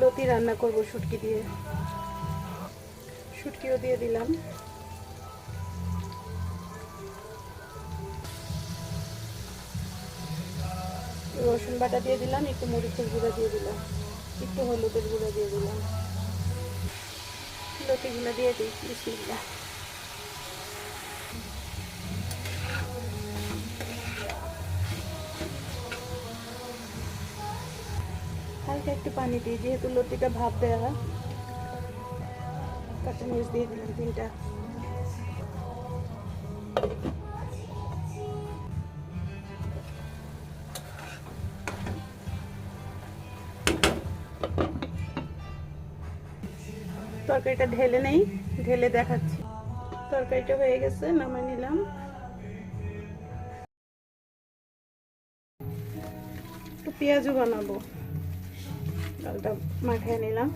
লতি রান্না করব শুটকি দিয়ে। শুটকিও দিয়ে দিলাম। রসুন বাটা দিয়ে দিলাম, একটু মরিচের গুঁড়া দিয়ে দিলাম, একটু হলুদের গুঁড়া দিয়ে দিলাম। লতিগুলো দিয়ে দিই, বিসমিল্লাহ। হালকা একটু পানি দিই যেহেতু লতিটা ভাপ দেওয়া কাঁচামরিচ দিয়ে দিলাম তিনটা। তরকারিটা ঢেলে নেই, ঢেলে দেখাচ্ছি। তরকারিটা হয়ে গেছে নামাই নিলাম। একটু পেঁয়াজও বানাবো। ডালটা মাখিয়ে নিলাম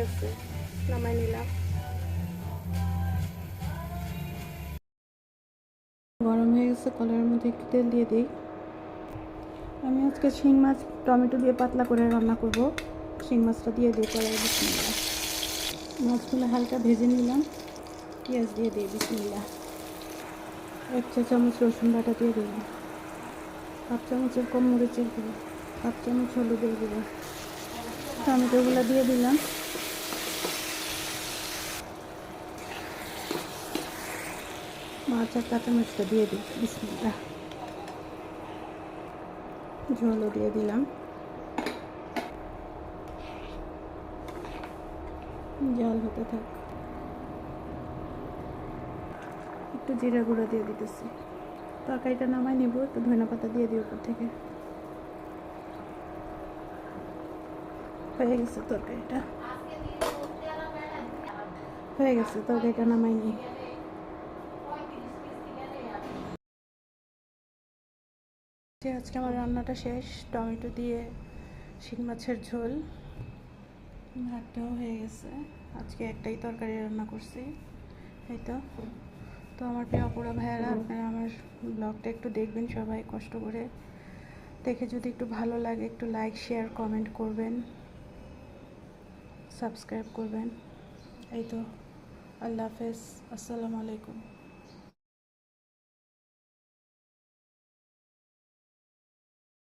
গেছে। নামাই নিলাম। গরম হয়ে গেছে, কলার মধ্যে একটু তেল দিয়ে দিই। আমি আজকে শিং মাছ, টমেটো দিয়ে পাতলা করে রান্না করব। শিং মাছটা দিয়ে দিই কলাই বিসমিল্লা মাছগুলো হালকা ভেজে নিলাম। পেঁয়াজ দিয়ে দিই বিসমিল্লা এক চা চামচ রসুন বাটা দিয়ে দিলাম। হাফ চামচের কম মরিচের গুঁড়ো, হাফ চামচ হলুদের গুঁড়ো। টমেটোগুলো দিয়ে দিলাম। মাছ আর কাঁচামরিচটা দিয়ে দিই। বিসমিল্লা ঝোলও দিয়ে দিলাম। জল হতে থাক। একটু জিরা গুঁড়ো দিয়ে দিতেছি। তরকারিটা নামাই নিব, একটু ধনে পাতা দিয়ে দিই উপর থেকে। হয়ে গেছে তরকারিটা। হয়ে গেছে তরকারিটা নামাই নিই। যে আজকে আমার রান্নাটা শেষ টমেটো দিয়ে শিং মাছের ঝোল। ভাতটাও হয়ে গেছে। আজকে একটাই তরকারি রান্না করছি এই তো? তো আমার প্রিয় অপরা ভাইয়ারা আপনারা আমার ব্লগটা একটু দেখবেন সবাই কষ্ট করে। দেখে যদি একটু ভালো লাগে একটু লাইক শেয়ার কমেন্ট করবেন। সাবস্ক্রাইব করবেন। এই তো। আল্লাহ হাফেজ। আসসালামু আলাইকুম।